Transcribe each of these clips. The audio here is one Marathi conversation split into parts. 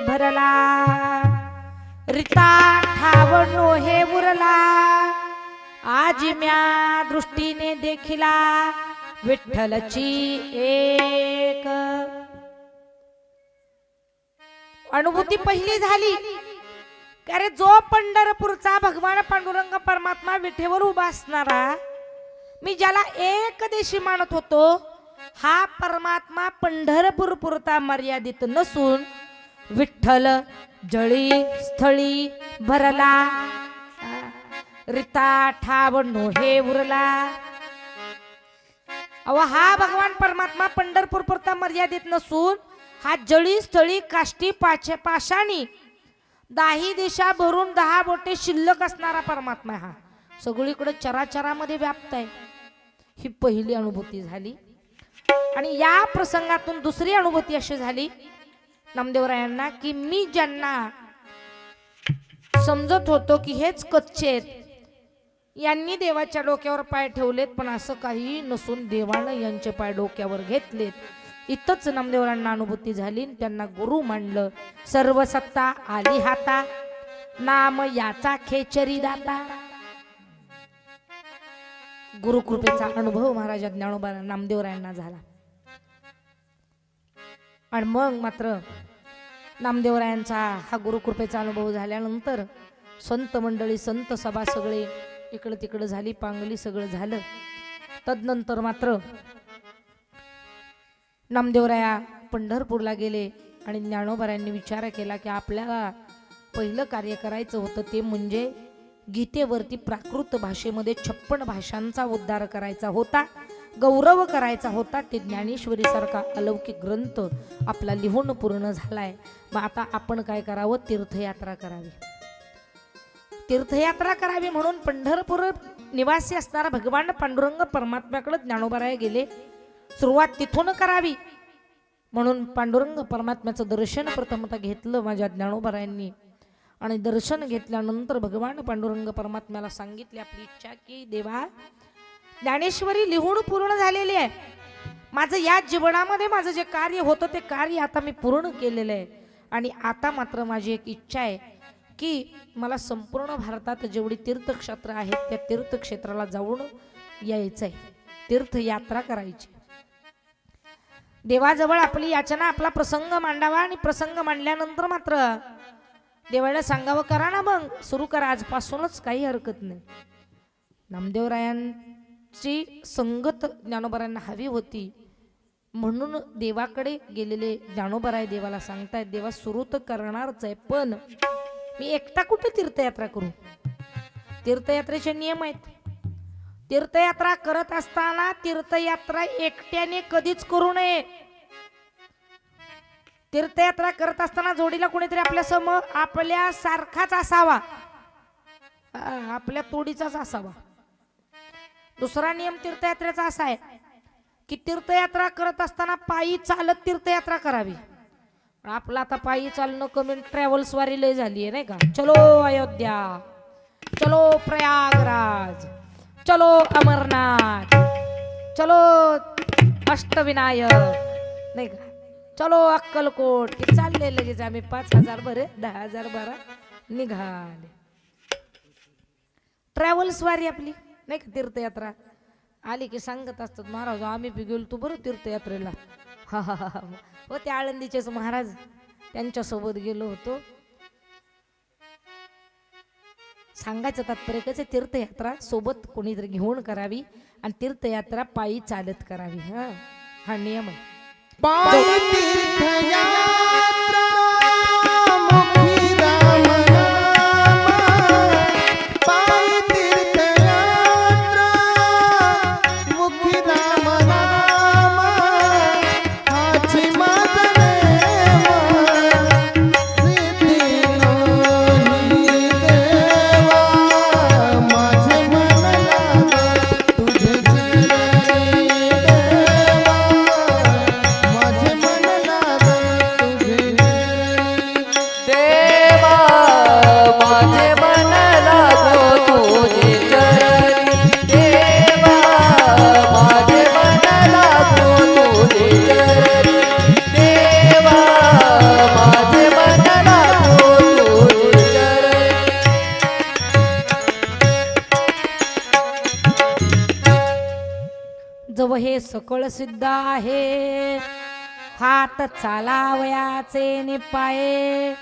भरला. रिता ठावणो हे उरला. आज म्या दृष्टीने देखिला. विठ्ठलची एक. अनुभूती पहिली झाली. अरे जो पंढरपूरचा भगवान पांडुरंग परमात्मा विठेवर उभा असणारा मी ज्याला एक देशी मानत होतो हा परमात्मा पंढरपूर पुरता मर्यादित नसून विठ्ठल जळी स्थळी भरला. रिता ठाव नोहे उरला. अव हा भगवान परमात्मा पंढरपूर पुरता मर्यादित नसून हा जळी स्थळी काष्टी पाचे पाषाणी. दाही दिशा भरून दहा बोटे शिल्लक असणारा परमात्मा हा. सगळीकडे चराचरामध्ये व्याप्त आहे. ही पहिली अनुभूती झाली. आणि या प्रसंगातून दुसरी अनुभूती अशी झाली नामदेवरायांना की मी ज्यांना समजत होतो की हेच कच्चे आहेत यांनी देवाच्या डोक्यावर पाय ठेवलेत पण असं काही नसून देवानं यांचे पाय डोक्यावर घेतलेत. इथंच नामदेवरांना अनुभूती झाली त्यांना गुरु मांडलं. सर्व सत्ता आली हाता. नाम याचा खेचरी दाता. गुरुकृपेचा अनुभव महाराजा ज्ञानोबा नामदेवरायांना झाला. आणि मग मात्र नामदेवरायांचा हा गुरुकृपेचा अनुभव झाल्यानंतर संत मंडळी संत सभा सगळे इकडं तिकडं झाली पांगली सगळं झालं. तदनंतर मात्र नामदेवराया पंढरपूरला गेले आणि ज्ञानोबरायांनी विचार केला की आपल्याला पहिलं कार्य करायचं होतं ते म्हणजे गीतेवरती प्राकृत भाषेमध्ये छप्पन भाषांचा उद्धार करायचा होता. गौरव करायचा होता ते ज्ञानेश्वरीसारखा अलौकिक ग्रंथ आपला लिहून पूर्ण झालाय. मग आता आपण काय करावं? तीर्थयात्रा करावी. तीर्थयात्रा करावी म्हणून पंढरपूर निवासी असणारा भगवान पांडुरंग परमात्म्याकडे ज्ञानोबाराय गेले. सुरुवात तिथून करावी. म्हणून पांडुरंग परमात्म्याचं दर्शन प्रथमतः घेतलं माझ्या ज्ञानोबारायांनी. आणि दर्शन घेतल्यानंतर भगवान पांडुरंग परमात्म्याला सांगितले आपली इच्छा की देवा ज्ञानेश्वरी लिहून पूर्ण झालेली आहे. माझं या जीवनामध्ये माझं जे कार्य होतं ते कार्य आता मी पूर्ण केलेलं आहे. आणि आता मात्र माझी एक इच्छा आहे की मला संपूर्ण भारतात जेवढी तीर्थक्षेत्र आहेत त्या तीर्थक्षेत्राला जाऊन यायचं आहे तीर्थयात्रा करायची. देवाजवळ आपली याचना आपला प्रसंग मांडावा आणि प्रसंग मांडल्यानंतर मात्र देवाला सांगावं करा ना मग सुरू करा आजपासूनच काही हरकत नाही. ची संगत ज्ञानोबरांना हवी होती म्हणून देवाकडे गेलेले ज्ञानोबराय देवाला सांगतायत देवा सुरू तर करणारच आहे पण मी एकटा कुठे तीर्थयात्रा करू? तीर्थयात्रेचे नियम आहेत. तीर्थयात्रा करत असताना तीर्थयात्रा एकट्याने कधीच करू नये. तीर्थयात्रा करत असताना जोडीला कोणीतरी आपल्यासमोर आपल्या सारखाच असावा आपल्या तोडीचाच असावा. दुसरा नियम तीर्थयात्रेचा असा आहे की तीर्थयात्रा करत असताना पायी चालत तीर्थयात्रा करावी. आपलं आता पायी चालणं कमी ट्रॅव्हल्सवारी लय झाली आहे नाही का? चलो अयोध्या चलो प्रयागराज चलो अमरनाथ चलो अष्टविनायक नाही का? चलो अक्कलकोट हे चालले लगेच आम्ही. पाच हजार बरे दहा हजार बारा निघाले. ट्रॅव्हल्सवारी आपली. नाही का तीर्थयात्रा? आली की सांगत असतात महाराज आम्ही बी गेलो तू बरं तीर्थयात्रेला. हा हा हा हा. हो त्या आळंदीचेच महाराज त्यांच्यासोबत गेलो होतो. सांगायचं तात्पर्य कसं तीर्थयात्रा सोबत कोणीतरी घेऊन करावी आणि तीर्थयात्रा पायी चालत करावी. हा हा नियम आहे. हे सकळ सिद्ध आहे. हात चालावयाचे निपाये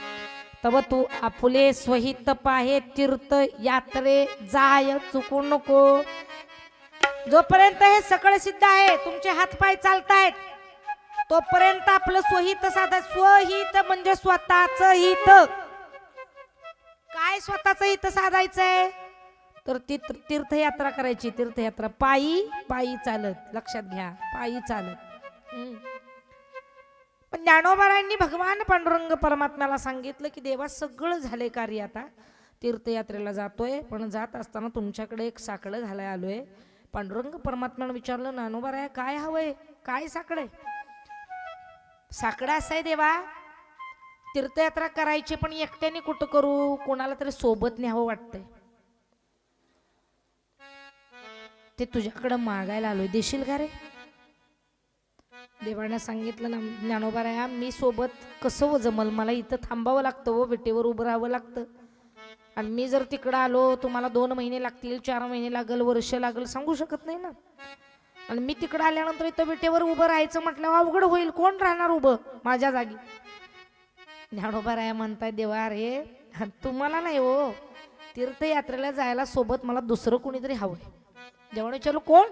तव तू आपुले स्वहित पाहे तीर्थ यात्रे जाय चुकू नको. जोपर्यंत हे सकळ सिद्ध आहे तुमचे हात पाय चालतायत तोपर्यंत आपलं स्वहित साधा स्वहित म्हणजे स्वतःच हित. काय स्वतःच हित साधायचंय? तर तीर्थ तीर्थयात्रा करायची तीर्थयात्रा. पायी पायी चालत. लक्षात घ्या पायी चालत. हम्म. पण ज्ञानोबारांनी भगवान पांडुरंग परमात्म्याला सांगितलं की देवा सगळं झालंय कार्य आता. तीर्थयात्रेला जातोय पण जात असताना तुमच्याकडे एक साकडं घालाय आलोय. पांडुरंग परमात्म्यानं विचारलं ज्ञानोबाराय काय हवंय? काय साकडं साकडं असं आहे देवा तीर्थयात्रा करायची पण एकट्याने कुठं करू? कोणाला तरी सोबत न्यावं वाटतंय. ते तुझ्याकडं मागायला आलोय. देशील का रे? देवानं सांगितलं ना ज्ञानोबाराया मी सोबत कसं व जमल? मला इथं थांबावं लागतं व विटेवर उभं राहावं लागतं. आणि मी जर तिकडं आलो तुम्हाला दोन महिने लागतील चार महिने लागल वर्ष लागल सांगू शकत नाही ना? आणि मी तिकडं आल्यानंतर इथं विटेवर उभं राहायचं म्हटल्यावर अवघड होईल. कोण राहणार उभं माझ्या जागी? ज्ञानोबाराया म्हणताय देवा अरे तुम्हाला नाही हो. तीर्थयात्रेला जायला सोबत मला दुसरं कोणीतरी आहे जेवण विचारलं कोण?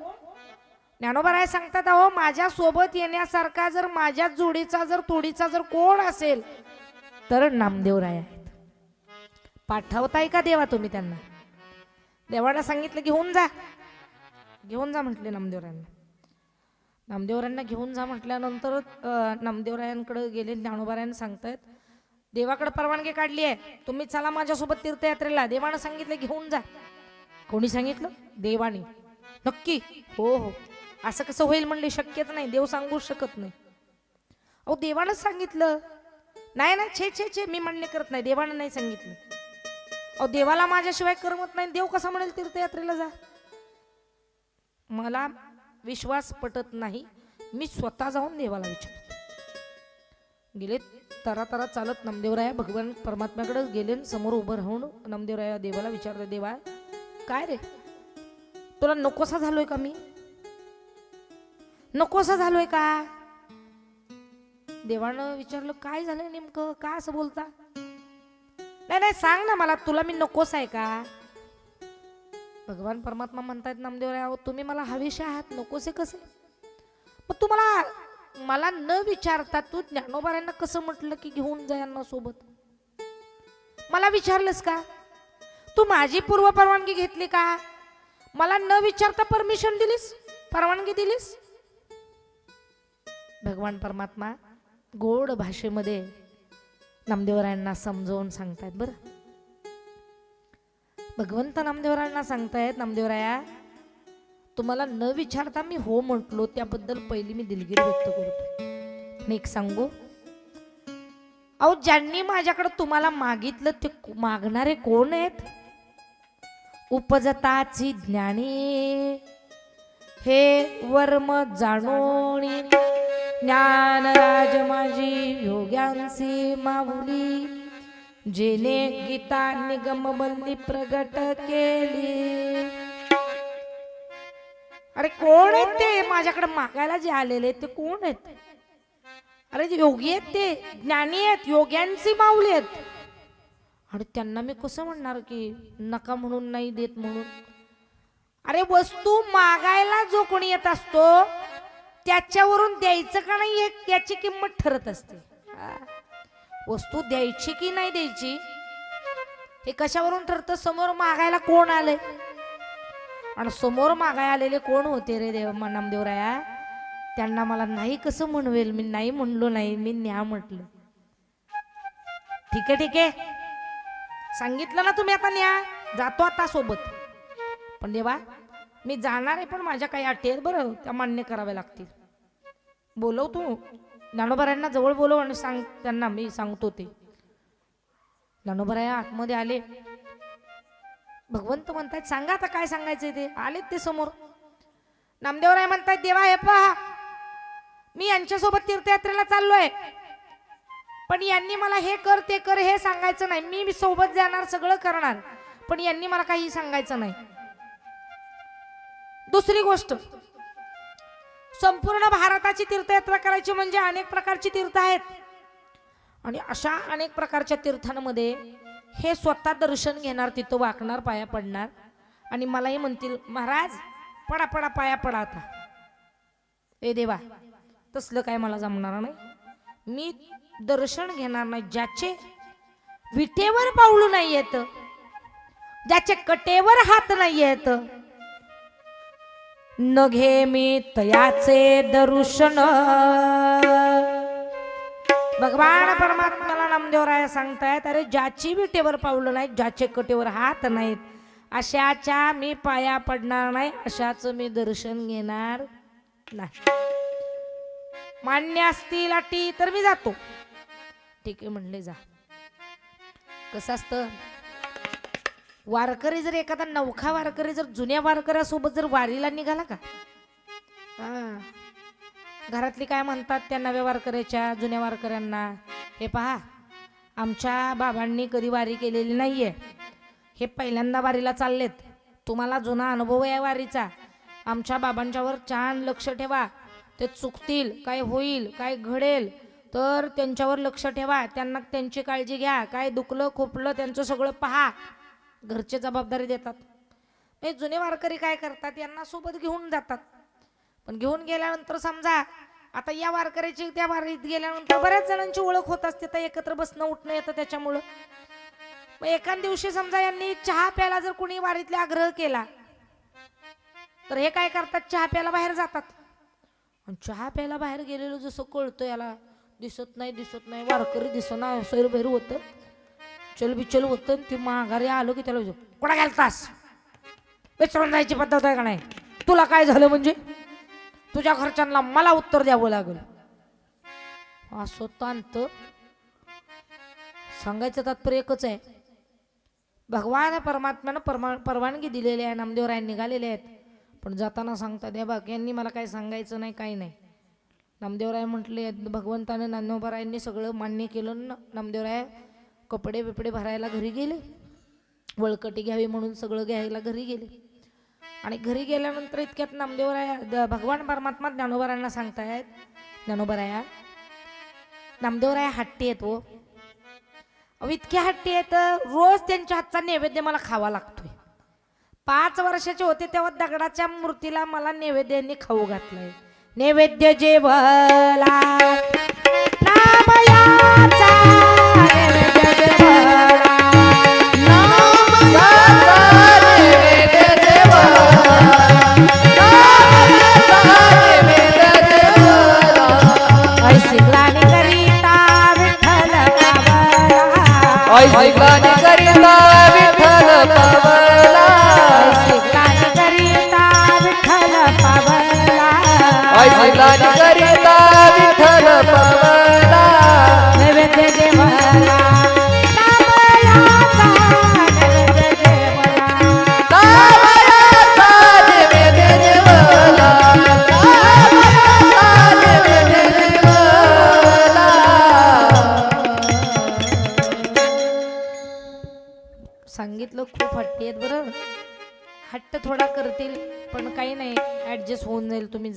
ज्ञानोबाराय सांगतात अहो माझ्या सोबत येण्यासारखा जर माझ्या जोडीचा जर तोडीचा जर कोण असेल तर नामदेवराय आहेत. पाठवताय का देवा तुम्ही त्यांना? देवाला सांगितलं घेऊन जा. घेऊन जा म्हटले नामदेवरायांना. नामदेवरायांना घेऊन जा म्हटल्यानंतर नामदेवरायांकडे गेले ज्ञानोबारायन सांगतायत देवाकडे परवानगी काढली आहे. तुम्ही चला माझ्यासोबत तीर्थयात्रेला. देवानं सांगितलं घेऊन जा. कोणी सांगितलं? देवाने. नक्की. हो हो. असं कसं होईल म्हणले शक्यच नाही. देव सांगू शकत नाही. अहो देवानंच सांगितलं. नाही ना छे छे छे मी मान्य करत नाही. देवानं नाही सांगितलं. अहो देवाला माझ्याशिवाय करमत नाही. देव कसा म्हणेल तीर्थयात्रेला जा? मला विश्वास पटत नाही. मी स्वतः जाऊन देवाला विचारतो. गेले तरा तरा चालत नामदेवराया भगवान परमात्म्याकडे गेले समोर उभं राहून नामदेवराया देवाला विचारतो देवा काय रे? तुला नकोसा झालोय का मी? नकोसा झालोय का? देवानं विचारलं काय झालं नेमकं? का असं बोलता? नाही नाही सांग ना मला तुला मी नकोस आहे का? भगवान परमात्मा म्हणतायत नामदेवराय तुम्ही मला हवेशे आहात नकोसे कसे? मग तुम्हाला मला न विचारता तू ज्ञानोबाऱ्यांना कसं म्हटलं की घेऊन जा यांना सोबत? मला विचारलंस का? तू माझी पूर्व परवानगी घेतली का? मला न विचारता परमिशन दिलीस? परवानगी दिलीस? भगवान परमात्मा गोड भाषेमध्ये नामदेवरायांना समजावून सांगतायत बरं. भगवंत नामदेवरायांना सांगतायत नामदेवराया तुम्हाला न विचारता मी हो म्हटलो त्याबद्दल पहिली मी दिलगिरी व्यक्त करतो एक सांगू? अहो ज्यांनी माझ्याकडे तुम्हाला मागितलं ते मागणारे कोण आहेत? उपजताची ज्ञानी. हे वर्म जाणोणी. ज्ञानराज माझी योग्यांसी माऊली. जेने गीता निगम बंदी प्रगट केली. अरे कोण आहेत ते? माझ्याकडे मागायला जे आलेले ते कोण आहेत? अरे योगी आहेत ते? ज्ञानी आहेत योग्यांची माऊली आहेत. आणि त्यांना मी कसं म्हणणार की नका म्हणून नाही देत म्हणून? अरे वस्तू मागायला जो कोणी येत असतो त्याच्यावरून द्यायचं का नाही हे त्याची किंमत ठरत असते. वस्तू द्यायची की नाही द्यायची हे कशावरून ठरतं? समोर मागायला कोण आले आणि समोर मागाय आलेले कोण होते रे देव नामदेवराया? त्यांना मला नाही कसं म्हणवेल? मी नाही म्हणलो नाही मी न्या म्हटलं. ठीक आहे ठीक आहे? सांगितलं ना तुम्ही आता न्या. जातो आता सोबत. पण देवा मी जाणार आहे पण माझ्या काही अटी आहेत बरं. त्या मान्य कराव्या लागतील. बोलव तू. ज्ञानोबरायांना जवळ बोलव आणि सांग त्यांना. मी सांगतो ते. ज्ञानोबराया आतमध्ये आले. भगवंत म्हणतायत सांगा आता काय सांगायचंय ते. आलेत ते समोर. नामदेवराय म्हणतायत देवा हे पहा. मी यांच्यासोबत तीर्थयात्रेला चाललोय. पण यांनी मला हे कर ते कर हे सांगायचं नाही. मी सोबत जाणार सगळं करणार. पण यांनी मला काही सांगायचं नाही. दुसरी गोष्ट. संपूर्ण भारताची तीर्थयात्रा करायची म्हणजे अनेक प्रकारची तीर्थ आहेत. आणि अशा अनेक प्रकारच्या तीर्थांमध्ये हे स्वतः दर्शन घेणार तिथं वाकणार पाया पडणार. आणि मलाही म्हणतील महाराज पडा पडा पाया पडा आता. ए देवा तसलं काय मला जमणार नाही. मी दर्शन घेणार नाही. ज्याचे विटेवर पाऊल नाही येत ज्याचे कटेवर हात नाही येत न घे मी तयाचे दर्शन. भगवान परमात्म्याला नामदेवराय सांगतायत अरे ज्याची विटेवर पावलं नाही ज्याचे कटेवर हात नाहीत अशाच्या मी पाया पडणार नाही अशाच मी दर्शन घेणार नाही. मान्य असतील अटी तर मी जातो. ठीक आहे म्हणले जा. कसं असतं? वारकरी जर एखादा नवखा वारकरी जर जुन्या वारकऱ्यासोबत जर वारीला निघाला का? हा. घरातली काय म्हणतात त्या नव्या वारकऱ्याच्या जुन्या वारकऱ्यांना? हे पहा आमच्या बाबांनी कधी वारी केलेली नाहीये. हे पहिल्यांदा वारीला चाललेत. तुम्हाला जुना अनुभव आहे वारीचा. आमच्या बाबांच्यावर छान लक्ष ठेवा. ते चुकतील काय होईल काय घडेल तर त्यांच्यावर लक्ष ठेवा. त्यांना त्यांची काळजी घ्या. काय दुखलं खोपलं त्यांचं सगळं पहा. घरचे जबाबदारी देतात. हे जुने वारकरी काय करतात? यांना सोबत घेऊन जातात. पण घेऊन गेल्यानंतर समजा आता या वारकऱ्याची त्या वारीत गेल्यानंतर बऱ्याच जणांची ओळख होत असते. तर एकत्र बसणं उठणं येतं त्याच्यामुळं. मग एका दिवशी समजा यांनी चहा प्यायला जर कुणी वारीतला आग्रह केला तर हे काय करतात? चहा प्यायला बाहेर जातात. आणि चहा प्यायला बाहेर गेलेलो जसं कळतं याला दिसत नाही दिसत नाही वारकरी दिसना सैरभैर होतं. चल बिचल होतं आणि ते माघारी आलो की त्याला कोणा कुठं गेलतास? विचारून जायची पद्धत आहे का नाही? तुला काय झालं म्हणजे? तुझ्या घरच्यांना मला उत्तर द्यावं लागलं. असं तांत सांगायचं तात्पर्य एकच आहे. भगवान परमात्म्यानं परमा परवानगी दिलेली आहे नामदेवराय निघालेले आहेत. पण जाताना सांगतात या बाग यांनी मला काय सांगायचं नाही काही नाही. नामदेवराय म्हटले भगवंताने नामदेवरायांनी सगळं मान्य केलं ना नामदेवराय कपडे बिपडे भरायला घरी गेले. वळकटी घ्यावी म्हणून सगळं घ्यायला घरी गेले. आणि घरी गेल्यानंतर इतक्यात नामदेवराया द- भगवान परमात्मा ज्ञानोबरायांना सांगतायत ज्ञानोबराया नामदेवराया हट्टी आहेत हो. अहो, इतके हट्टी आहेत रोज त्यांच्या हातचा नैवेद्य मला खावा लागतोय. पाच वर्षाचे होते तेव्हा दगडाच्या मूर्तीला मला नैवेद्याने खाऊ घातलंय. नैवेद्य जे भला करीता विठ्ठल पावला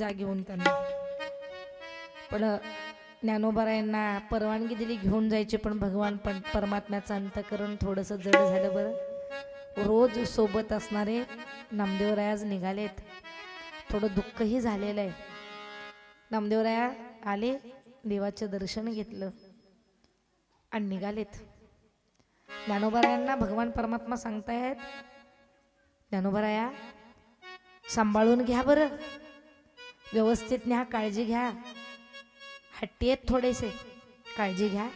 जाग येऊन त्यांना. पण ज्ञानोबरायांना परवानगी दिली घेऊन जायची पण भगवान पण परमात्म्याचं अंतकरण थोडंसं जड झालं बरं. रोज सोबत असणारे नामदेवरायाज निघालेत. थोडं दुःखही झालेलं आहे. नामदेवराया आले देवाचं दर्शन घेतलं आणि निघालेत. ज्ञानोबरायांना भगवान परमात्मा सांगतायत ज्ञानोबराया सांभाळून घ्या बरं. व्यवस्थित न्या काळजी घ्या. हट्टी आहेत थोडेसे. काळजी घ्या.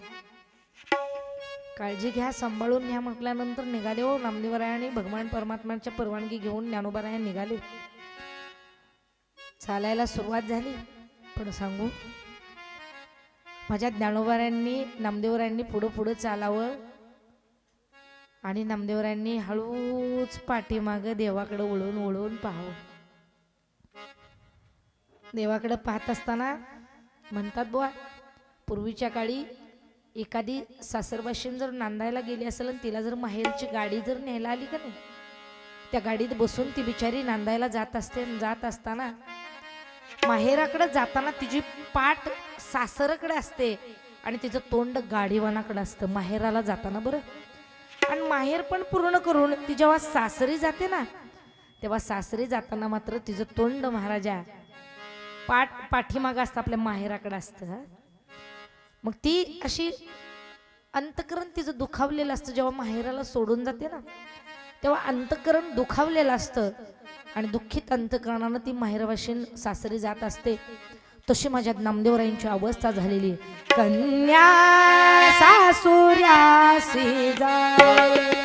काळजी घ्या सांभाळून घ्या म्हटल्यानंतर निघाले हो नामदेवरायाने भगवान परमात्म्याच्या परवानगी घेऊन ज्ञानोबराया निघाले. चालायला सुरुवात झाली. पण सांगू. माझ्या ज्ञानोबरायांनी नामदेवरायांनी पुढं पुढं चालावं आणि नामदेवरायांनी हळूच पाठीमागं देवाकडे वळून वळून पाहावं. देवाकडे पाहत असताना म्हणतात बुवा पूर्वीच्या काळी एखादी सासरबाशीन जर नांदायला गेली असेल आणि तिला जर माहेरची गाडी जर न्यायला आली का नाही त्या गाडीत बसून ती बिचारी नांदायला जात असते जात असताना माहेराकडे जाताना तिची पाठ सासरकडे असते आणि तिचं तोंड गाडीवानाकडे असतं माहेराला जाताना बरं. आणि माहेर पण पूर्ण करून ती जेव्हा सासरी जाते ना तेव्हा सासरी जाताना मात्र तिचं तोंड महाराजा पाठ पाठीमागं असतं आपल्या माहेराकडं असतं. मग ती अशी अंतकरण तिचं दुखावलेलं असतं जेव्हा माहेराला सोडून जाते ना तेव्हा अंतकरण दुखावलेलं असतं. आणि दुःखित अंतकरणानं ती माहेरवाशीन सासरी जात असते. तशी माझ्या नामदेवरायांची अवस्था झालेली कन्या सासुर्यासी जा.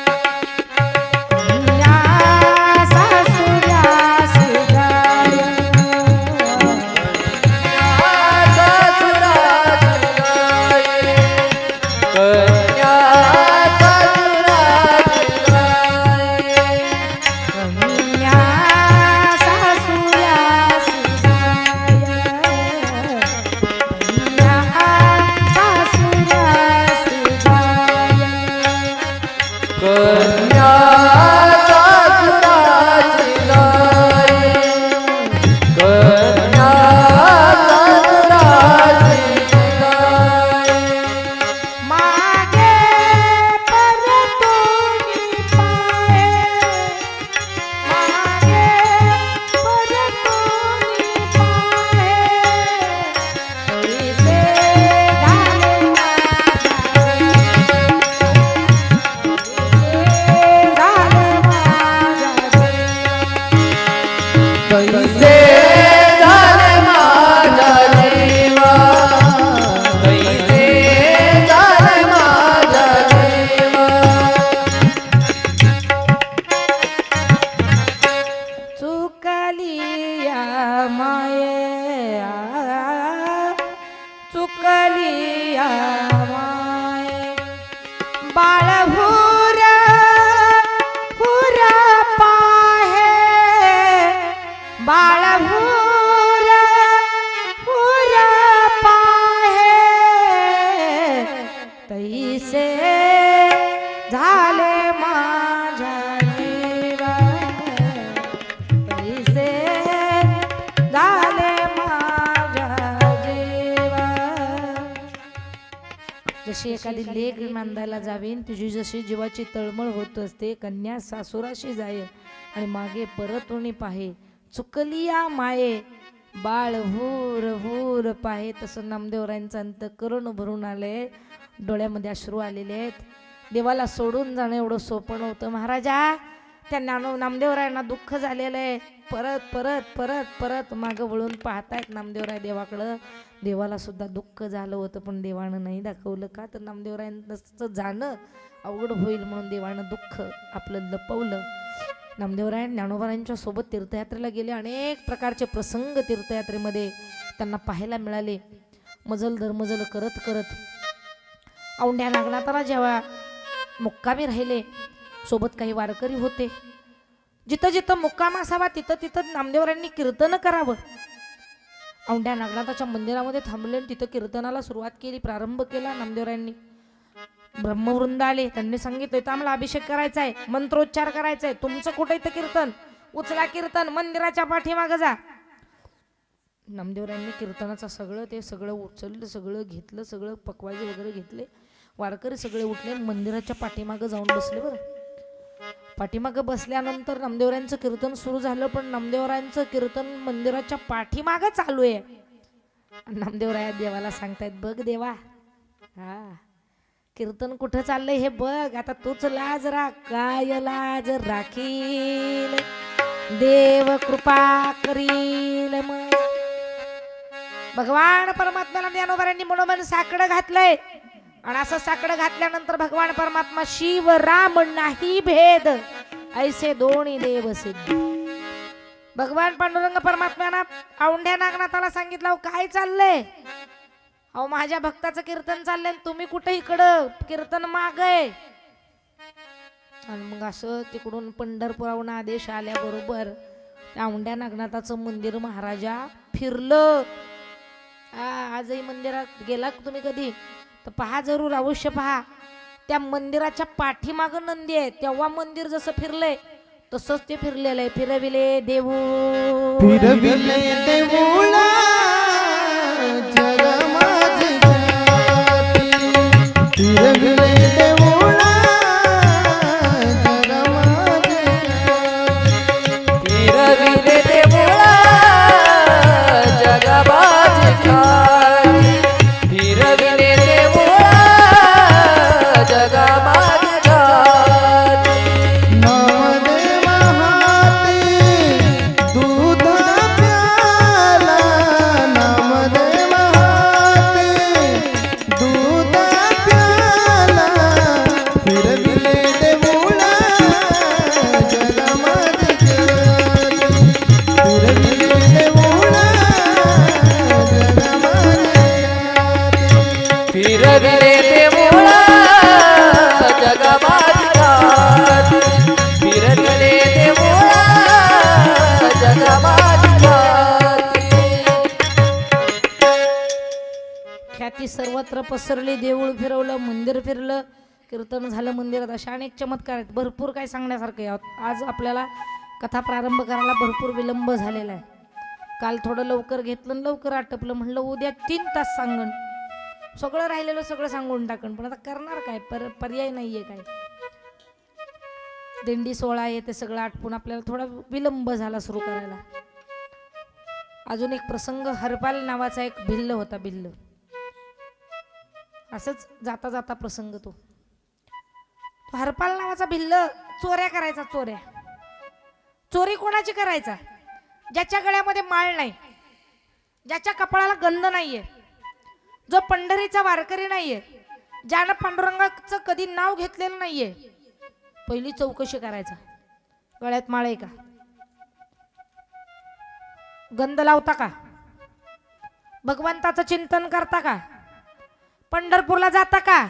कारण तुझी जशी जीवाची तळमळ होत असते कन्या सासुराशी जाय आणि मागे परतुणी पाहे. चुकलिया माये बाळ भूर भूर पाहे. तसं नामदेवरायांचं अंत करून भरून आले. डोळ्यामध्ये अश्रू आलेले आहेत. देवाला सोडून जाणं एवढं सोपं नव्हतं. महाराजा त्या नानो नामदेवरायांना दुःख झालेलं आहे. परत परत परत परत मागं वळून पाहतायत नामदेवराय देवाकडं. देवाला सुद्धा दुःख झालं होतं पण देवानं नाही दाखवलं. का तर नामदेवरायांचं जाणं अवघड होईल म्हणून देवानं दुःख आपलं लपवलं. नामदेवराय ज्ञानोबारायांच्या सोबत तीर्थयात्रेला गेले. अनेक प्रकारचे प्रसंग तीर्थयात्रेमध्ये त्यांना पाहायला मिळाले. मजल धर्मजल करत करत औंढ्या नागनाथाला जेव्हा मुक्कामी राहिले सोबत काही वारकरी होते. जिथं जिथं मुक्काम असावा तिथं तिथं नामदेवरांनी कीर्तन करावं. औंढ्या नागनाथाच्या मंदिरामध्ये थांबले आणि तिथं कीर्तनाला सुरुवात केली प्रारंभ केला नामदेवरांनी ब्रह्मवृंद आले त्यांनी सांगितलं इथं आम्हाला अभिषेक करायचा आहे मंत्रोच्चार करायचा आहे तुमचं कुठे इथं कीर्तन? उचला कीर्तन मंदिराच्या पाठीमागं जा. नामदेवरायांनी कीर्तनाचं सगळं ते सगळं उचललं सगळं घेतलं सगळं पकवाजे वगैरे घेतले. वारकरी सगळे उठले मंदिराच्या पाठीमागं जाऊन बसले बरं. पाठीमागं बसल्यानंतर नामदेवरायांचं कीर्तन सुरू झालं पण नामदेवरायांचं कीर्तन मंदिराच्या पाठीमागं चालू आहे. आणि नामदेवराया देवाला सांगतायत बघ देवा हा कीर्तन कुठं चाललंय हे बघ आता तूच लाज काय लाज राखील? देव कृपा करील मग. भगवान परमात्म्याला ज्ञानोबारांनी मनोमन साकडं घातलंय. आणि असं साकडं घातल्यानंतर भगवान परमात्मा शिव राम नाही भेद ऐसे दोन्ही देव सिद्ध. भगवान पांडुरंग परमात्म्यानं औंढ्या नागनाथाला सांगितलं "अहो, काय चाललंय? अहो माझ्या भक्ताचं कीर्तन चाललंय आणि तुम्ही कुठे इकडं? कीर्तन माग आहे आणि मग असं तिकडून पंढरपुराहून आदेश आल्याबरोबर त्या औंढ्या नागनाथाचं मंदिर महाराजा फिरलं. आजही मंदिरात गेला तुम्ही कधी? तर पहा जरूर अवश्य पहा. त्या मंदिराच्या पाठीमागं नंदी आहे. तेव्हा मंदिर जसं फिरलंय तसंच ते फिरलेलं आहे. फिरविले देऊ फिरविले देऊळा फिरविले अशा अनेक चमत्कार आहेत. भरपूर काय सांगण्यासारखे आहे. आज आपल्याला कथा प्रारंभ करायला भरपूर विलंब झालेला आहे. काल थोडं लवकर घेतलं लवकर आटपलं. म्हणलं उद्या तीन तास सांगण सगळं राहिलेलं सगळं सांगून टाकण पण आता करणार काय? पर पर्याय नाही आहे काय? दिंडी सोहळा आहे ते सगळं आटपून आपल्याला थोडा विलंब झाला सुरू करायला. अजून एक प्रसंग हरपाल नावाचा एक भिल्ल होता भिल्ल. असंच जाता जाता प्रसंग तो. हरपाल नावाचा भिल्ल चोऱ्या करायचा चोऱ्या. चोरी कोणाची करायचा? ज्याच्या गळ्यामध्ये माळ नाही. ज्याच्या कपाळाला गंध नाहीये. जो पंढरीचा वारकरी नाहीये. ज्यानं पांडुरंगाचं कधी नाव घेतलेलं नाहीये. पहिली चौकशी करायचा. गळ्यात माळ आहे का? गंध लावता का? भगवंताचं चिंतन करता का? पंढरपूरला जाता का?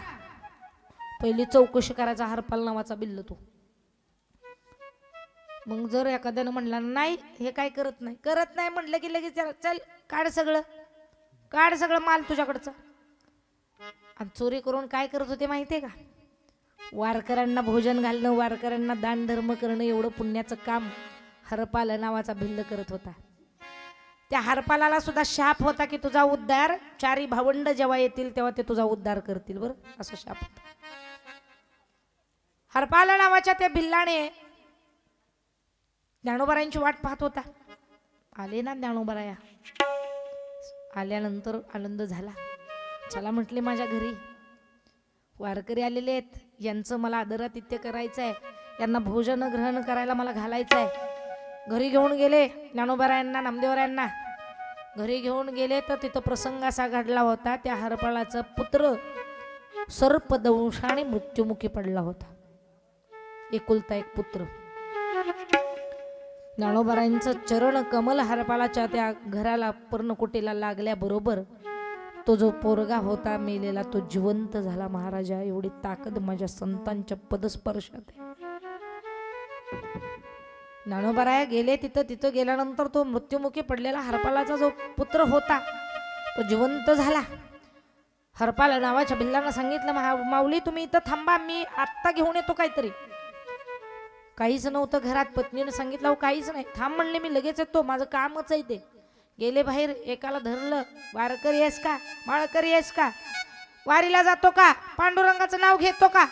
पहिली चौकशी करायचा हरपाल नावाचा बिल्ल तो. मग जर एखाद्यानं म्हणला नाही हे काय करत नाही. करत नाही म्हटलं की लगेच चल काढ सगळं. काढ सगळं माल तुझ्याकडचं. आणि चोरी करून काय करत होते माहिती आहे का? वारकऱ्यांना भोजन घालणं वारकऱ्यांना दानधर्म करणं एवढं पुण्याचं काम हरपाल नावाचा भिल्ल करत होता. त्या हरपालाला सुद्धा शाप होता की तुझा उद्धार चारी भावंड जेव्हा येतील तेव्हा ते तुझा उद्धार करतील बरं असं शाप होता. हरपाला नावाच्या त्या भिल्लाने ज्ञानोबरायांची वाट पाहत होता. आले ना ज्ञानोबराया. आल्यानंतर आनंद झाला. चला म्हटले माझ्या घरी. वारकरी आलेले आहेत. यांचं मला आदरातिथ्य करायचं आहे यांना भोजन ग्रहण करायला मला घालायचं आहे घरी घेऊन गेले ज्ञानोबरायांना नामदेवरायांना. घरी घेऊन गेले तर तिथं प्रसंग असा घडला होता. त्या हरपाळाचा पुत्र सर्पदंशाने मृत्युमुखी पडला होता. एकुलता एक पुत्र. ज्ञानोबरायांचं चरण कमल हरपालाच्या त्या घराला पर्णकुटीला लागल्याबरोबर तो जो पोरगा होता मेलेला तो जिवंत झाला महाराजा. एवढी ताकद माझ्या संतांच्या पदस्पर्शात आहे. ज्ञानोबाराया गेले तिथं तिथं गेल्यानंतर तो मृत्युमुखी पडलेला हरपालाचा जो पुत्र होता तो जिवंत झाला. हरपाल नावाच्या भिल्लांना सांगितलं "महा- माऊली तुम्ही इथं थांबा मी आत्ता घेऊन येतो काहीतरी. काहीच नव्हतं घरात. पत्नीनं सांगितलं "अहो, काहीच नाही. थांब म्हणले मी लगेच येतो. माझं कामच आहे ते. गेले बाहेर. एकाला धरलं वारकरी येस का? माळकर आहेस का? वारीला जातो का? पांडुरंगाचं नाव घेतो का?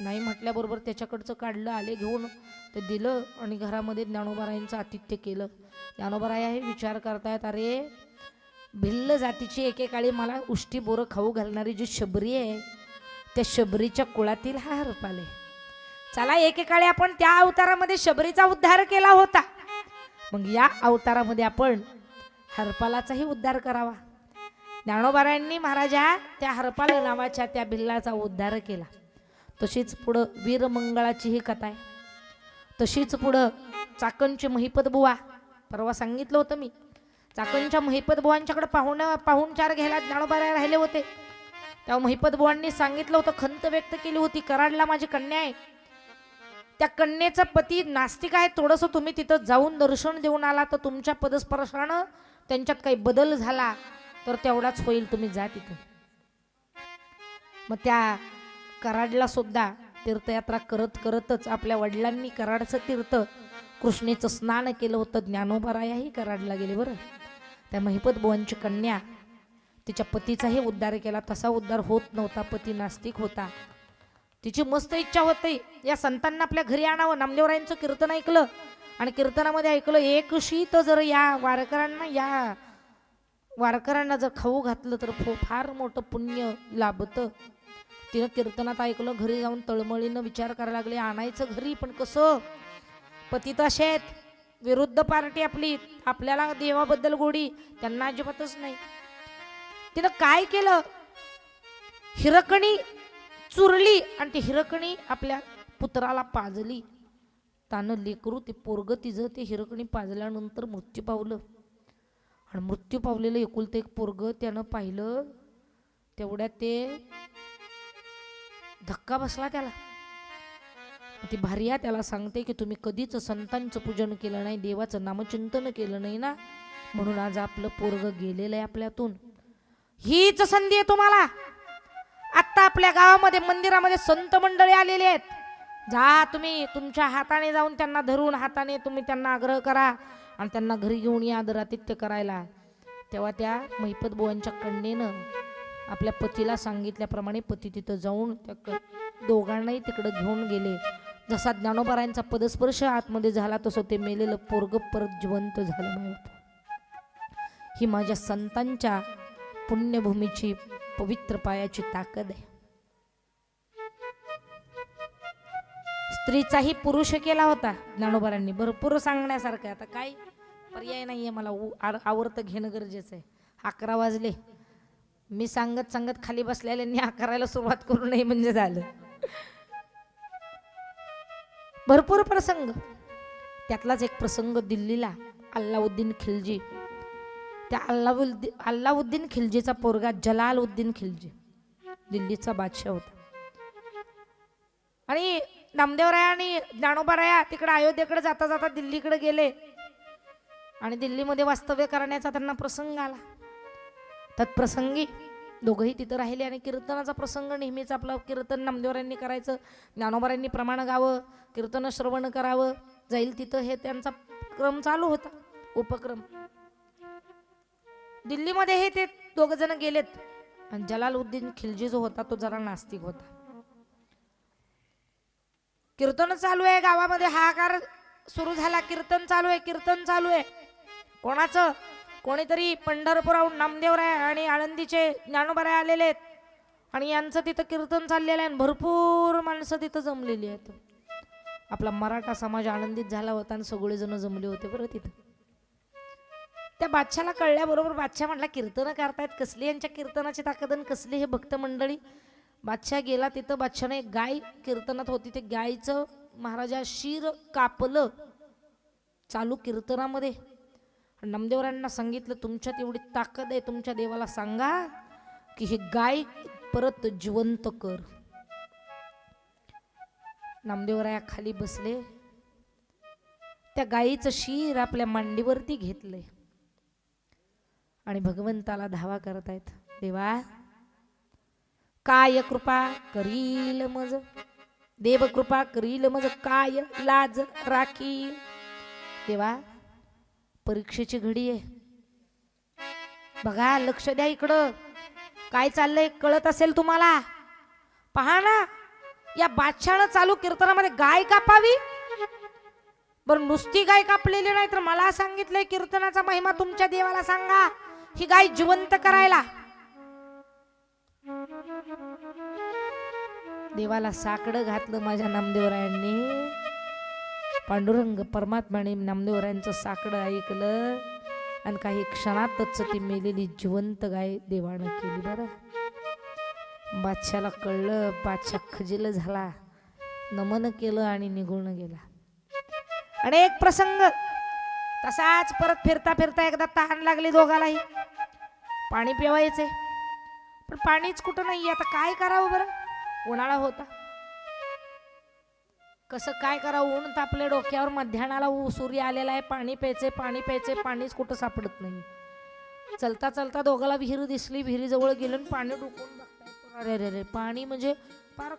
नाही म्हटल्याबरोबर त्याच्याकडचं काढलं आले घेऊन. ते दिलं आणि घरामध्ये ज्ञानोबारायांचं आतिथ्य केलं. ज्ञानोबाराया हे विचार करतायत अरे भिल्ल जातीची एकेकाळी मला उष्टी बोरं खाऊ घालणारी जी शबरी आहे त्या शबरीच्या कुळातील हा हरपाल. आहे चला एकेकाळी आपण त्या अवतारामध्ये शबरीचा उद्धार केला होता. मग या अवतारामध्ये आपण हरपालाचाही उद्धार करावा. ज्ञानोबारायांनी महाराजा त्या हरपाल नावाच्या त्या भिल्लाचा उद्धार केला. तशीच पुढं वीरमंगळाची ही कथा आहे. तशीच पुढं चाकणची महिपत बुवा. परवा सांगितलं होतं मी. चाकणच्या महिपत बुवांच्याकडे पाहुण पाहुणचार घ्यायला ज्ञानोबाराय राहिले होते. तेव्हा महिपत बुवांनी सांगितलं होतं खंत व्यक्त केली होती कराडला माझी कन्या आहे. त्या कन्येचा पती नास्तिक आहे थोडंसं तुम्ही तिथं जाऊन दर्शन देऊन आला तर तुमच्या पदस्पर्शानं त्यांच्यात काही बदल झाला तर तेवढाच होईल तुम्ही जा तिथं मग त्या कराडला सुद्धा तीर्थयात्रा करत करतच आपल्या वडिलांनी कराडचं तीर्थ कृष्णेचं स्नान केलं होतं ज्ञानोबरायाही कराडला गेले बरं. त्या महिपत बुवांची कन्या तिच्या पतीचाही उद्धार केला तसा उद्धार होत नव्हता पती नास्तिक होता. तिची मस्त इच्छा होती. या संतांना आपल्या घरी आणावं. नामदेवरायांचं कीर्तन ऐकलं. आणि कीर्तनामध्ये ऐकलं एक शीत जर या वारकऱ्यांना या वारकऱ्यांना जर खाऊ घातलं तर फो- फार मोठं पुण्य लाभतं. तिनं कीर्तनात ऐकलं घरी जाऊन तळमळीनं विचार करायला लागले आणायचं घरी पण कसं? पती असे आहेत. विरुद्ध पार्टी आपली. आपल्याला देवाबद्दल गोडी. त्यांना अजिबातच नाही. तिनं काय केलं? हिरकणी चुरली आणि ती हिरकणी आपल्या पुत्राला पाजली. तानं लेकरू ते पोरग तिचं ते हिरकणी पाजल्यानंतर मृत्यू पावलं. आणि मृत्यू पावलेलं एकुलतं एक पोरग त्यानं पाहिलं तेवढ्यात ते धक्का बसला त्याला. ती भार्या त्याला सांगते की तुम्ही कधीच संतांचं पूजन केलं नाही देवाचं नामचिंतन केलं नाही ना? म्हणून आज आपलं पोरग गेलेलं आहे आपल्यातून. हीच संधी आहे तुम्हाला. आत्ता आपल्या गावामध्ये मंदिरामध्ये संत मंडळी आलेले आहेत. जा तुम्ही तुमच्या हाताने जाऊन त्यांना धरून हाताने तुम्ही त्यांना आग्रह करा आणि त्यांना घरी घेऊन या आदरातिथ्य करायला. तेव्हा त्या महिपत बुवांच्या कन्येनं आपल्या पतीला सांगितल्याप्रमाणे पती तिथं जाऊन त्या क- दोघांनाही तिकडं घेऊन गेले. जसा ज्ञानोबारायांचा पदस्पर्श आतमध्ये झाला तसं ते मेलेलं पोरग परत जिवंत झालं ही माझ्या संतांच्या पुण्यभूमीची पवित्र पायाची ताकद आहे. स्त्रीचाही पुरुष केला होता ज्ञानोबरांनी. भरपूर सांगण्यासारखं आता काय पर्याय नाहीये मला. उ- आर- घेणं गरजेचं आहे. अकरा वाजले. मी सांगत सांगत खाली बसलेल्यांनी अकरायला सुरुवात करू नये म्हणजे झालं. भरपूर प्रसंग. त्यातलाच एक प्रसंग दिल्लीला अल्लाउद्दीन खिलजी त्या अल्लाउद्दीन अल्लाउद्दीन खिलजीचा पोरगा जलालउद्दीन खिलजी. दिल्लीचा बादशाह होता. आणि नामदेवराया आणि ज्ञानोबाराया तिकडे अयोध्येकडे जाता जाता दिल्लीकडे गेले. आणि दिल्लीमध्ये वास्तव्य करण्याचा त्यांना प्रसंग आला. तत्प्रसंगी दोघंही तिथं राहिले आणि कीर्तनाचा प्रसंग नेहमीच आपलं कीर्तन नामदेवरांनी करायचं ज्ञानोबारांनी प्रमाण गावं कीर्तन श्रवण करावं जाईल तिथं हे त्यांचा क्रम चालू होता उपक्रम. दिल्लीमध्ये हे ते दोघ जण गेलेत. आणि जलालुद्दीन खिलजी जो होता तो जरा नास्तिक होता. कीर्तन चालू आहे गावामध्ये. हाकार सुरू झाला. कीर्तन चालू आहे कीर्तन चालू आहे. कोणाचं? कोणीतरी पंढरपुराहून नामदेवराय आणि आळंदीचे ज्ञानोबराय आलेले आहेत. आणि यांचं तिथं कीर्तन चाललेलं आहे आणि भरपूर माणसं तिथं जमलेली आहेत. आपला मराठा समाज आनंदित झाला होता आणि सगळेजण जमले होते बरं तिथं. त्या बादशाला कळल्याबरोबर बादशाह म्हटला कीर्तन करतायत कसली यांच्या कीर्तनाची ताकद आणि कसली हे भक्त मंडळी? बादशाह गेला तिथं बादशाने गाय कीर्तनात होती ते गायचं महाराजा शिर कापलं चालू कीर्तनामध्ये. नामदेवरांना सांगितलं तुमच्यात एवढी ताकद आहे तुमच्या देवाला सांगा की हे गाय परत जिवंत कर. नामदेवराया खाली बसले. त्या गायीचं शीर आपल्या मांडीवरती घेतलंय. आणि भगवंताला धावा करतायत. देवा काय कृपा करील मज? देव कृपा करील मज काय लाज राखी देवा परीक्षेची घडी आहे. बघा लक्ष द्या इकडं. काय चाललंय कळत असेल तुम्हाला? पहा ना या बादशाहनं चालू कीर्तनामध्ये गाय कापावी? बरं नुसती गाय कापलेली नाही तर मला सांगितलंय कीर्तनाचा महिमा तुमच्या देवाला सांगा. ही गाय जिवंत करायला. देवाला साकडं घातलं माझ्या नामदेवरायांनी. पांडुरंग परमात्म्याने नामदेवरायांचं साकडं ऐकलं. आणि काही क्षणातच ती मेलेली जिवंत गाय देवानं केली बरं. बादशाला कळलं बादशाह खजिल झाला. नमन केलं आणि निघून गेला. आणि एक प्रसंग तसाच परत फिरता फिरता एकदा तहान लागली दोघालाही. पाणी पिवायचे. पण पाणीच कुठं नाही आता काय करावं बरं? उन्हाळा होता. कसं काय करावं? ऊन तापले डोक्यावर मध्यानाला सूर्य आलेला आहे पाणी प्यायचे पाणी प्यायचे पाणीच कुठं सापडत नाही. चलता चलता दोघाला विहीर दिसली विहिरीजवळ गेलो आणि पाणी डुकून अरे अरे रे रे पाणी म्हणजे फार